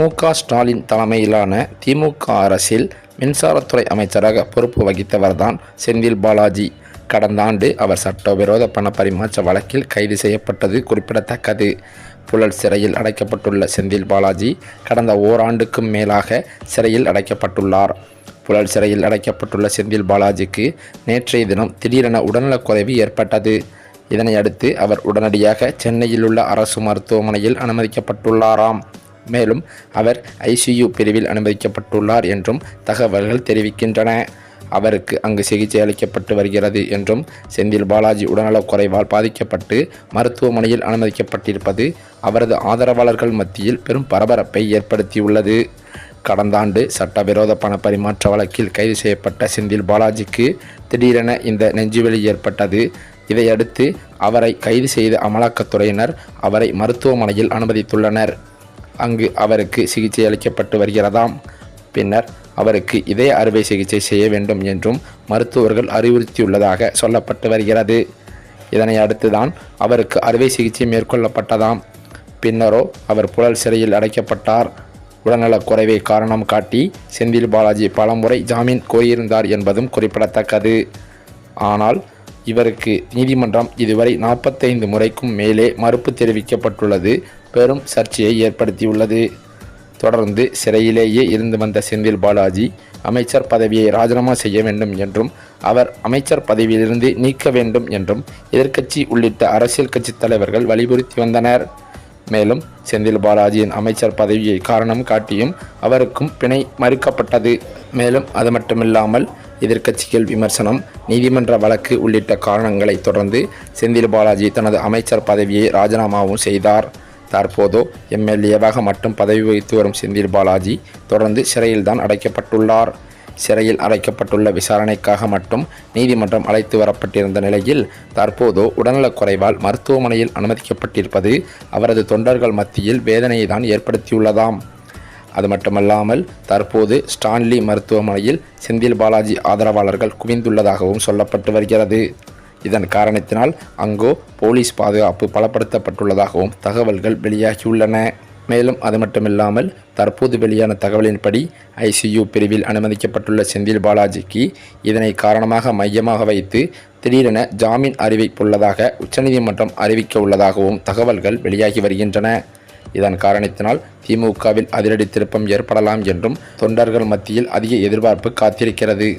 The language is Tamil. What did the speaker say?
மு க. ஸ்டாலின் தலைமையிலான திமுக அரசில் மின்சாரத்துறை அமைச்சராக பொறுப்பு வகித்தவர்தான் செந்தில் பாலாஜி. கடந்த ஆண்டு அவர் சட்டவிரோத பண பரிமாற்ற வழக்கில் கைது செய்யப்பட்டது குறிப்பிடத்தக்கது. புழல் சிறையில் அடைக்கப்பட்டுள்ள செந்தில் பாலாஜி கடந்த ஓராண்டுக்கும் மேலாக சிறையில் அடைக்கப்பட்டுள்ளார். புழல் சிறையில் அடைக்கப்பட்டுள்ள செந்தில் பாலாஜிக்கு நேற்றைய தினம் திடீரென உடல்நலக்குறைவு ஏற்பட்டது. இதனையடுத்து அவர் உடனடியாக சென்னையில் உள்ள அரசு மருத்துவமனையில் அனுமதிக்கப்பட்டுள்ளாராம். மேலும் அவர் ஐசியு பிரிவில் அனுமதிக்கப்பட்டுள்ளார் என்றும் தகவல்கள் தெரிவிக்கின்றன. அவருக்கு அங்கு சிகிச்சை அளிக்கப்பட்டு வருகிறது என்றும் செந்தில் பாலாஜி உடல்நலக் குறைவால் பாதிக்கப்பட்டு மருத்துவமனையில் அனுமதிக்கப்பட்டிருப்பது அவரது ஆதரவாளர்கள் மத்தியில் பெரும் பரபரப்பை ஏற்படுத்தியுள்ளது. கடந்த ஆண்டு சட்டவிரோத பண பரிமாற்ற வழக்கில் கைது செய்யப்பட்ட செந்தில் பாலாஜிக்கு திடீரென இந்த நெஞ்சுவெளி ஏற்பட்டது. இதையடுத்து அவரை கைது செய்த அமலாக்கத்துறையினர் அவரை மருத்துவமனையில் அனுமதித்துள்ளனர். அங்கு அவருக்கு சிகிச்சை அளிக்கப்பட்டு வருகிறதாம். பின்னர் அவருக்கு இதய அறுவை சிகிச்சை செய்ய வேண்டும் என்றும் மருத்துவர்கள் அறிவுறுத்தியுள்ளதாக சொல்லப்பட்டு வருகிறது. இதனை அடுத்துதான் அவருக்கு அறுவை சிகிச்சை மேற்கொள்ளப்பட்டதாம். பின்னரோ அவர் புழல் சிறையில் அடைக்கப்பட்டார். உடல்நலக் குறைவை காரணம் காட்டி செந்தில் பாலாஜி பலமுறை ஜாமீன் கோரியிருந்தார் என்பதும் குறிப்பிடத்தக்கது. ஆனால் இவருக்கு நீதிமன்றம் இதுவரை நாற்பத்தைந்து முறைக்கும் மேலே மறுப்பு தெரிவிக்கப்பட்டுள்ளது. பெரும் சர்ச்சையை ஏற்படுத்தியுள்ளது. தொடர்ந்து சிறையிலேயே இருந்து வந்த செந்தில் பாலாஜி அமைச்சர் பதவியை ராஜினாமா செய்ய வேண்டும் என்றும் அவர் அமைச்சர் பதவியிலிருந்து நீக்க வேண்டும் என்றும் எதிர்க்கட்சி உள்ளிட்ட அரசியல் கட்சி தலைவர்கள் வலியுறுத்தி வந்தனர். மேலும் செந்தில் பாலாஜியின் அமைச்சர் பதவியை காரணம் காட்டியும் அவருக்கும் பிணை மறுக்கப்பட்டது. மேலும் அது மட்டுமில்லாமல் எதிர்க்கட்சிகள் விமர்சனம் நீதிமன்ற வழக்கு உள்ளிட்ட காரணங்களை தொடர்ந்து செந்தில் பாலாஜி தனது அமைச்சர் பதவியை ராஜினாமாவும் செய்தார். தற்போதோ எம்எல்ஏவாக மட்டும் பதவி வகித்து வரும் செந்தில் பாலாஜி தொடர்ந்து சிறையில்தான் அடைக்கப்பட்டுள்ளார். சிறையில் அடைக்கப்பட்டுள்ள விசாரணைக்காக மட்டும் நீதிமன்றம் அழைத்து வரப்பட்டிருந்த நிலையில் தற்போதோ உடல்நலக் குறைவால் மருத்துவமனையில் அனுமதிக்கப்பட்டிருப்பது அவரது தொண்டர்கள் மத்தியில் வேதனையை தான் ஏற்படுத்தியுள்ளதாம். அது மட்டுமல்லாமல் தற்போது ஸ்டான்லி மருத்துவமனையில் செந்தில் பாலாஜி ஆதரவாளர்கள் குவிந்துள்ளதாகவும் சொல்லப்பட்டு வருகிறது. இதன் காரணத்தினால் அங்கோ போலீஸ் பாதுகாப்பு பலப்படுத்தப்பட்டுள்ளதாகவும் தகவல்கள் வெளியாகியுள்ளன. மேலும் அது மட்டுமில்லாமல் தற்போது வெளியான தகவலின்படி ஐசியு பிரிவில் அனுமதிக்கப்பட்டுள்ள செந்தில் பாலாஜிக்கு இதனை காரணமாக மையமாக வைத்து திடீரென ஜாமீன் அறிவிப்புள்ளதாக உச்சநீதிமன்றம் அறிவிக்க உள்ளதாகவும் தகவல்கள் வெளியாகி வருகின்றன. இதன் காரணத்தினால் திமுகவில் அதிரடி திருப்பம் ஏற்படலாம் என்றும் தொண்டர்கள் மத்தியில் அதிக எதிர்பார்ப்பு காத்திருக்கிறது.